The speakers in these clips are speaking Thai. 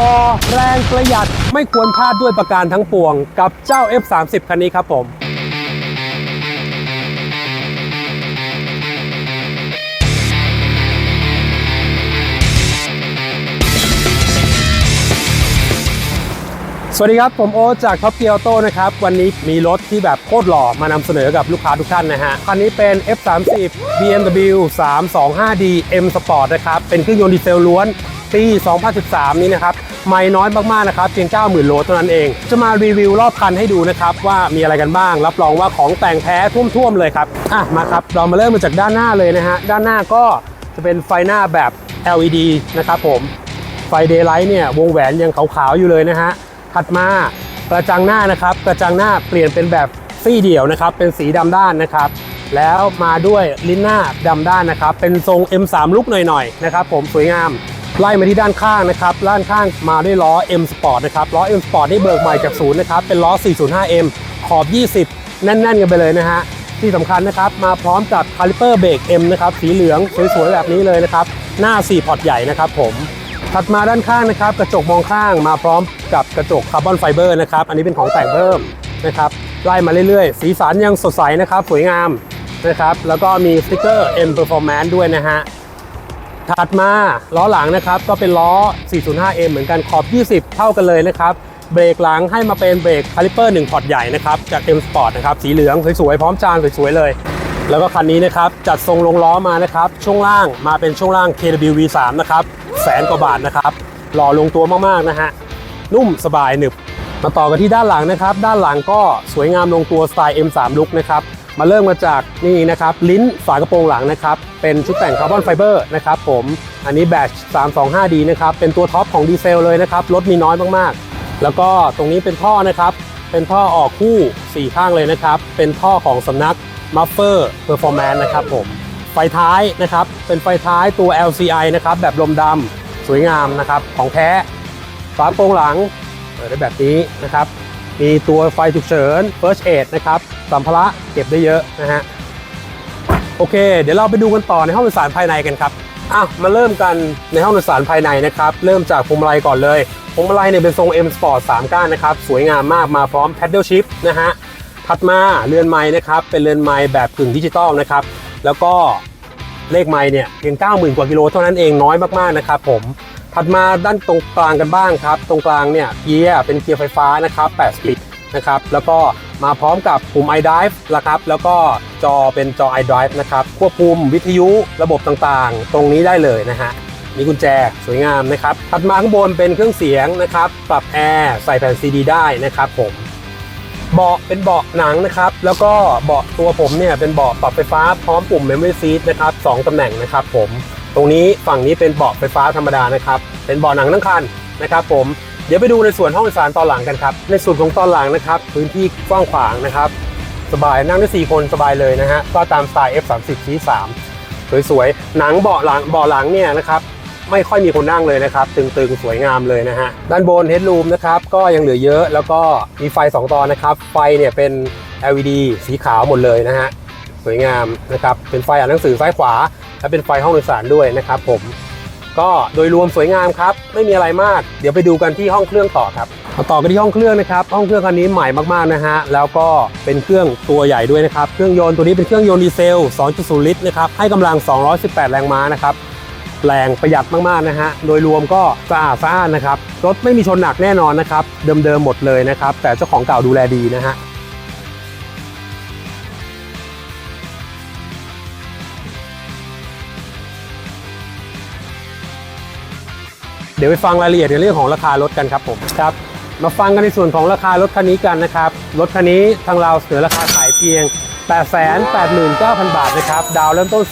รอแรงประหยัดไม่ควรพลาดด้วยประการทั้งปวง กับเจ้า F30 คันนี้ครับผมสวัสดีครับ ผมโอจากท็อปเกียวโต้นะครับ วันนี้มีรถที่แบบโคตรหล่อมานำเสนอกับลูกค้าทุกท่านนะฮะ คันนี้เป็น F30 BMW 325D M Sport นะครับ เป็นเครื่องยนต์ดีเซลล้วน ปี2013 นี้นะครับไม่น้อยมากๆนะครับเพียง 90,000 โลเท่านั้นเอง จะมารีวิวรอบคันให้ดูนะครับว่ามีอะไรกันบ้าง รับรองว่าของแต่งแท้ท่วมๆเลยครับอะมาครับเรามาเริ่มมาจากด้านหน้าเลยนะฮะด้านหน้าก็จะเป็นไฟหน้าแบบ LED นะครับผมไฟเดย์ไลท์เนี่ยวงแหวนยังขาวๆอยู่เลยนะฮะถัดมากระจังหน้านะครับกระจังหน้าเปลี่ยนเป็นแบบซี่เดี่ยวนะครับเป็นสีดำด้านนะครับ แล้วมาด้วยลิ้นหน้าดำด้านนะครับ เป็นทรง M3 ลุกหน่อยๆนะครับผมสวยงามไล่มาที่ด้านข้างนะครับด้านข้างมาด้วยล้อ M Sport นะครับล้อ M Sport นี่เบิกใหม่จากศูนย์นะครับเป็นล้อ 405M ขอบ 20 แน่น ๆ กันไปเลยนะฮะที่สำคัญนะครับมาพร้อมกับคาลิเปอร์เบรก M นะครับสีเหลืองสวยๆแบบนี้เลยนะครับหน้า 4 พอร์ตใหญ่นะครับผมถัดมาด้านข้างนะครับกระจกมองข้างมาพร้อมกับกระจกคาร์บอนไฟเบอร์นะครับอันนี้เป็นของแต่งเพิ่มนะครับไล่มาเรื่อยๆ สีสันยังสดใสนะครับสวยงาม นะครับ แล้วก็มีสติกเกอร์ M Performance ด้วยนะฮะ ถัดมาล้อหลังนะครับ ก็เป็นล้อ 405M เหมือนกันขอบ 20 เท่ากันเลยนะครับ เบรกหลังให้มาเป็นเบรกคาลิเปอร์1พอร์ตใหญ่นะครับ จาก M Sport นะครับ สีเหลืองสวยๆ พร้อมจานสวยๆเลย แล้วก็คันนี้นะครับ จัดทรงลงล้อมานะครับ ช่วงล่างมาเป็นช่วงล่าง KW V3 นะครับแสนกว่าบาทนะครับหล่อลงตัวมากๆนะฮะนุ่มสบายหนึบมาต่อกันที่ด้านหลังนะครับ ด้านหลังก็สวยงามลงตัวสไตล์ M3 ลุกนะครับ มาเริ่มมาจากนี่นะครับลิ้นฝากระโปรงหลังนะครับเป็นชุดแต่งคาร์บอนไฟเบอร์นะครับผมอันนี้แบต 325D นะครับเป็นตัวท็อปของดีเซลเลยนะครับรถมีน้อยมากๆ แล้วก็ตรงนี้เป็นท่อนะครับเป็นท่อออกคู่ 4 ข้างเลยนะครับเป็นท่อของสำนัก Muffer Performance นะครับผมไฟท้ายนะครับเป็นไฟท้ายตัว LCI นะครับแบบลมดำสวยงามนะครับของแท้ฝาโปรงหลังเปิดได้แบบนี้นะครับ มีตัวไฟฉุกเฉิน First Aid นะครับสัมภาระเก็บได้เยอะนะฮะโอเค เดี๋ยวเราไปดูกันต่อในห้องโดยสารภายในกันครับอะมาเริ่มกันในห้องโดยสารภายในนะครับเริ่มจากพวงมาลัยก่อนเลยพวงมาลัยเนี่ยเป็นทรง M Sport 3 ก้านนะครับสวยงามมากมาพร้อม Paddle Shift นะฮะถัดมาเรือนไม้นะครับเป็นเรือนไม้แบบกึ่งดิจิตอลนะครับแล้วก็เลขไม้เนี่ยเพียง 90,000 กว่ากิโลเท่านั้นเองน้อยมากๆนะครับผม ถัดมาด้านตรงกลางกันบ้างครับ ตรงกลางเนี่ยเกียร์เป็นเกียร์ไฟฟ้านะครับ8สปีดนะครับแล้วก็มาพร้อมกับปุ่ม iDrive นะครับแล้วก็จอเป็นจอ iDrive นะครับควบคุมวิทยุระบบต่างๆ ตรงนี้ได้เลยนะฮะมีกุญแจสวยงามนะครับถัดมาข้างบนเป็นเครื่องเสียงนะครับปรับแอร์ใส่แผ่นซีดีได้นะครับผมเบาะเป็นเบาะหนังนะครับ แล้วก็เบาะตัวผมเนี่ยเป็นเบาะปรับไฟฟ้าพร้อมปุ่ม Memory Seat นะครับสองตำแหน่งนะครับผม ตรงนี้ฝั่งนี้เป็นเบาะไฟฟ้าธรรมดานะครับ เป็นเบาะหนังทั้งคันนะครับผม เดี๋ยวไปดูในส่วนห้องโดยสารตอนหลังกันครับ ในส่วนของตอนหลังนะครับ พื้นที่กว้างขวางนะครับ สบายนั่งได้4คนสบายเลยนะฮะ ก็ตามสไตล์ F30 ซี3สวยๆ หนังเบาะหลังเบาะหลังเนี่ยนะครับไม่ค่อยมีคนนั่งเลยนะครับ ตึงๆ สวยงามเลยนะฮะ ด้านบนเฮด o ูมนะครับ ก็ยังเหลือเยอะแล้วก็มีไฟ 2 ตอนนะครับ ไฟเนี่ยเป็น LED สีขาวหมดเลยนะฮะ สวยงามนะครับ เป็นไฟอ่านหนังสือซ้ายขวา และเป็นไฟห้องโดยสารด้วยนะครับผมก็โดยรวมสวยงามครับ ไม่มีอะไรมาก เดี๋ยวไปดูกันที่ห้องเครื่องต่อครับมาต่อกันที่ห้องเครื่องนะครับห้องเครื่องคันนี้ใหม่มากๆนะฮะแล้วก็เป็นเครื่องตัวใหญ่ด้วยนะครับเครื่องยนต์ตัวนี้เป็นเครื่องยนต์ดีเซล 2.0 ลิตรนะครับให้กำลัง 218 แรงม้านะครับแรงประหยัดมากๆนะฮะโดยรวมก็สะอาดสะอ้านนะครับรถไม่มีชนหนักแน่นอนนะครับเดิมๆหมดเลยนะครับแต่เจ้าของเก่าดูแลดีนะฮะ ดี๋ยวไปฟังรายละเอียดในเรื่องของราคารถกันครับผมครับมาฟังกันในส่วนของราคารถคันนี้กันนะครับ รถคันนี้ทางเราเสนอราคาขายเพียง 889,000 บาทนะครับ ดาวน์เริ่มต้น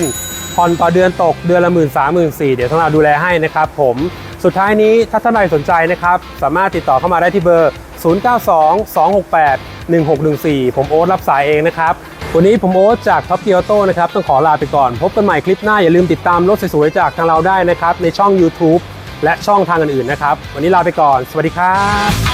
10%ผ่อนต่อเดือนตกเดือนละ 1 3 0 0 0 4เดี๋ยวทางเราดูแลให้นะครับผม สุดท้ายนี้ถ้าท่านใดสนใจนะครับ สามารถติดต่อเข้ามาได้ที่เบอร์ 092268 1614 ผมโอ๊ตรับสายเองนะครับ วันนี้ผมโอ๊ตจากท็อปเกียร์โต้นะครับ ต้องขอลาไปก่อน พบกันใหม่คลิปหน้าอย่าลืมติดตามรถสวยๆจากทางเราได้นะครับในช่อง YouTube และช่องทางอื่นๆนะครับ วันนี้ลาไปก่อน สวัสดีครับ